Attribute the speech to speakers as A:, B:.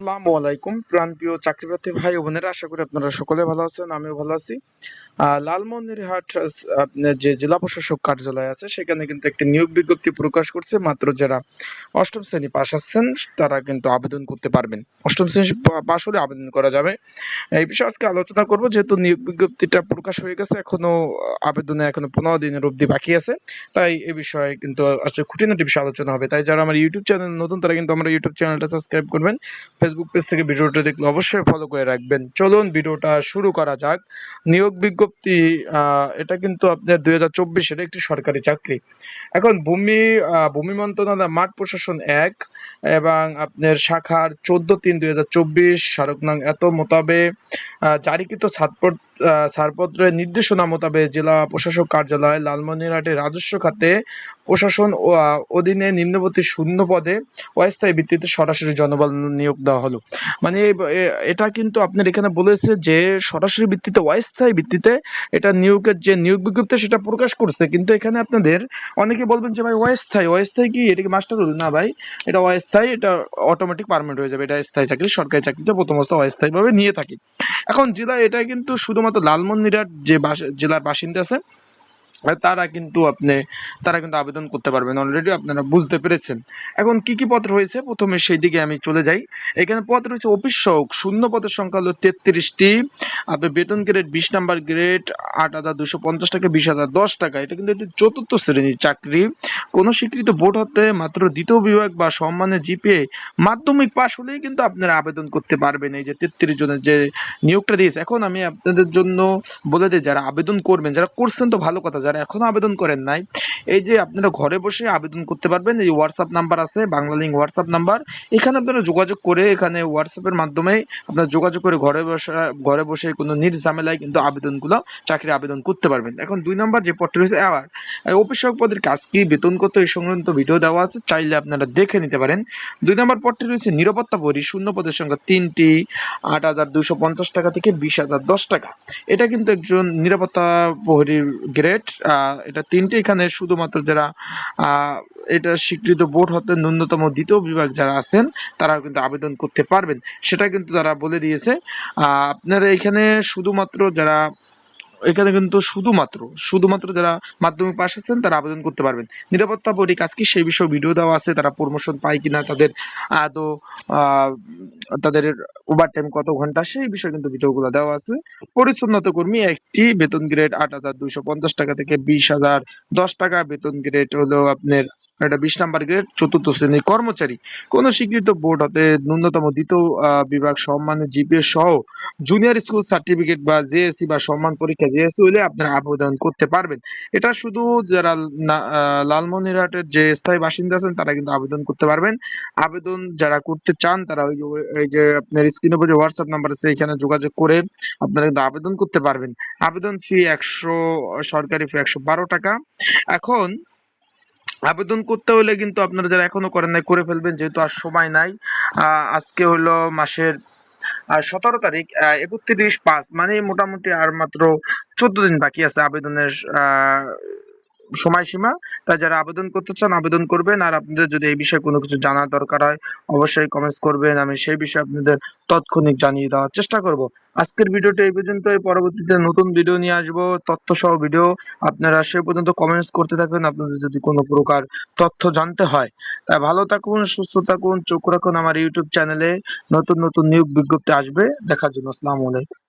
A: আসসালামু আলাইকুম প্রাণপ্রিয় চাকরিপ্রার্থী ভাই বোনেরা, আশা করি আপনারা সকলে ভালো আছেন, আমিও ভালো আছি। যে জেলা প্রশাসক কার্যালয় আছে, সেখানে কিন্তু একটি নিয়োগ বিজ্ঞপ্তি প্রকাশ করছে, মাত্র যারা অষ্টম শ্রেণি তারা কিন্তু আবেদন করতে পারবেন। অষ্টম শ্রেণি হলে আবেদন করা যাবে। এই বিষয়ে আজকে আলোচনা করব, যেহেতু নিয়োগ বিজ্ঞপ্তিটা প্রকাশ হয়ে গেছে, এখনও আবেদনে এখনও পনেরো দিনের অবধি বাকি আছে, তাই এ বিষয়ে কিন্তু আজকে খুঁটিনাটি বিষয়ে আলোচনা হবে। তাই যারা আমার ইউটিউব চ্যানেল নতুন, তারা কিন্তু আমার ইউটিউব চ্যানেলটা সাবস্ক্রাইব করবেন ফেসবুক পেজ থেকে ভিডিওটা দেখলে অবশ্যই ফলো করে রাখবেন। চলুন ভিডিওটা শুরু করা যাক। নিয়োগ বিজ্ঞপ্তি এটা কিন্তু আপনার দুই হাজার চব্বিশের একটি সরকারি চাকরি। এখন ভূমি ভূমি মন্ত্রণালয় মাঠ প্রশাসন এক এবং আপনার শাখার চোদ্দ তিন দুই হাজার চব্বিশ নং এত মোতাবেক জারিকৃত আহ, ছাড়পত্রের নির্দেশনা মোতাবেক জেলা প্রশাসক কার্যালয় লালমনিরহাটের রাজস্ব খাতে প্রশাসন অধীনে নিম্নবর্তী শূন্য পদে অস্থায়ী ভিত্তিতে সরাসরি জনবল নিয়োগ দেওয়া হলো। মানে এটা কিন্তু আপনার এখানে বলেছে যে সরাসরি ভিত্তিতে অস্থায়ী ভিত্তিতে এটা নিয়োগের যে নিয়োগ বিজ্ঞপ্তি সেটা প্রকাশ করছে। কিন্তু এখানে আপনাদের অনেকে বলবেন যে, ভাই, অস্থায়ী অস্থায়ী কি? এটা কি মাস্টার রুল না, ভাই। এটা অস্থায়ী, এটা অটোমেটিক পারমানেন্ট হয়ে যাবে। এটা স্থায়ী চাকরি, সরকারি চাকরিতে প্রথম অবস্থা অস্থায়ী ভাবে নিয়ে থাকি। এখন জেলা এটা কিন্তু শুধুমাত্র লালমনিরহাট যে জেলার বাসিন্দা আছে তারা কিন্তু আপনি, তারা কিন্তু আবেদন করতে পারবেন অলরেডি আপনারা বুঝতে পেরেছেন। এখন কি কি পত্র হয়েছে? প্রথমে সেই দিকে আমি চলে যাই। এখানে পদ রয়েছে অফিস সহক, শূন্য পদের সংখ্যা হলো তেত্রিশটি। আপনার বেতন গ্রেড বিশ নাম্বার গ্রেড আট হাজার দুশো পঞ্চাশ টাকা, বিশ হাজার দশ টাকা। এটা কিন্তু একটি চতুর্থ শ্রেণির চাকরি। কোনো স্বীকৃত বোর্ড হতে মাত্র দ্বিতীয় বিভাগ বা সম্মানের জিপিএ মাধ্যমিক পাশ হলেই কিন্তু আপনারা আবেদন করতে পারবেন। এই যে তেত্রিশ জনের যে নিয়োগটা দিয়েছে। এখন আমি আপনাদের জন্য বলে দিই, যারা আবেদন করবেন, যারা করছেন তো ভালো কথা যারা এখনও আবেদন করেন নাই, এই যে আপনারা ঘরে বসে আবেদন করতে পারবেন, এই হোয়াটসঅ্যাপ নাম্বার আছে, বাংলা লিঙ্ক হোয়াটসঅ্যাপ নাম্বার এখানে আপনারা যোগাযোগ করে এখানে হোয়াটসঅ্যাপের মাধ্যমে আপনারা যোগাযোগ করে ঘরে বসে ঘরে বসে কোনো নির্ঝামেলায় কিন্তু আবেদনগুলো চাকরি আবেদন করতে পারবেন। এখন দুই নাম্বার যে পদটি রয়েছে আবার অফিস পদের কাজ কি, বেতন কত, এই সংক্রান্ত ভিডিও দেওয়া আছে, চাইলে আপনারা দেখে নিতে পারেন। দুই নাম্বার পদটি রয়েছে, নিরাপত্তা পরি শূন্য পদের সংখ্যা তিনটি, আট হাজার দুশো পঞ্চাশ টাকা থেকে বিশ হাজার দশ টাকা। এটা কিন্তু একজন নিরাপত্তা প্রহরীর গ্রেড এটা তিনটে এখানে শুধুমাত্র যারা এটা স্বীকৃত বোর্ড হতে ন্যূনতম দ্বিতীয় বিভাগ যারা আছেন তারা কিন্তু আবেদন করতে পারবেন। সেটা কিন্তু তারা বলে দিয়েছে। আপনারা এখানে শুধুমাত্র যারা এখানে কিন্তু শুধুমাত্র শুধুমাত্র যারা মাধ্যমিক পাশ আছেন তারা আবেদন করতে পারবেন। নিরাপত্তা পরি কাজ কি? সেই বিষয়ে ভিডিও দেওয়া আছে, তারা প্রমোশন পায় কিনা, তাদের আদৌ তাদের ওভার টাইম কত ঘণ্টা, সেই বিষয়ে কিন্তু ভিডিওগুলো দেওয়া আছে। পরিচ্ছন্নতা কর্মী একটি বেতন গ্রেড আট হাজার দুইশো পঞ্চাশ টাকা থেকে বিশ হাজার দশ টাকা, বেতন গ্রেড হলো আপনার এটা বিশ নাম্বার গ্রেড, চতুর্থ শ্রেণির কর্মচারী। কোন স্বীকৃত বোর্ড হতে ন্যূনতম দ্বিতীয় বিভাগ সম্মানের জিপিএ সহ জুনিয়র স্কুল সার্টিফিকেট বা জেএসসি বা সম্মান পরীক্ষা জেএসসি হলে আপনারা আবেদন করতে পারবেন। এটা শুধু যারা লালমনিরহাটের যে স্থায়ী বাসিন্দা আছেন, তারা কিন্তু আবেদন করতে পারবেন। আবেদন যারা করতে চান, তারা ওই যে এই যে আপনার স্ক্রিনের উপর যে হোয়াটসঅ্যাপ নাম্বার আছে, এখানে যোগাযোগ করে আপনারা কিন্তু আবেদন করতে পারবেন। আবেদন ফি একশো, সরকারি ফি একশো বারো টাকা। এখন আবেদন করতে হলে কিন্তু আপনারা যারা এখনও করেন নাই করে ফেলবেন যেহেতু আর সময় নাই। আজকে হলো মাসের সতেরো তারিখ একত্রিশ পাঁচ মানে মোটামুটি আর মাত্র চোদ্দ দিন বাকি আছে আবেদনের আহ, সময়সীমা তাই যারা আবেদন করতে চান আবেদন করবেন। আর আপনাদের যদি এই বিষয়ে কোনো কিছু জানার দরকার হয়, অবশ্যই কমেন্টস করবেন। আমি সেই বিষয়ে আপনাদের তৎক্ষণিক জানিয়ে দেওয়ার চেষ্টা করব। আজকের ভিডিওটা এই পর্যন্তই। পরবর্তীতে নতুন ভিডিও নিয়ে আসব। তথ্য সহ ভিডিও আপনারা সে পর্যন্ত কমেন্টস করতে থাকুন আপনাদের যদি কোনো প্রকার তথ্য জানতে হয় তাই ভালো থাকুন, সুস্থ থাকুন। চোখ রাখুন আমার ইউটিউব চ্যানেলে নতুন নতুন নিয়োগ বিজ্ঞপ্তি আসবে। দেখার জন্য আসসালামু আলাইকুম।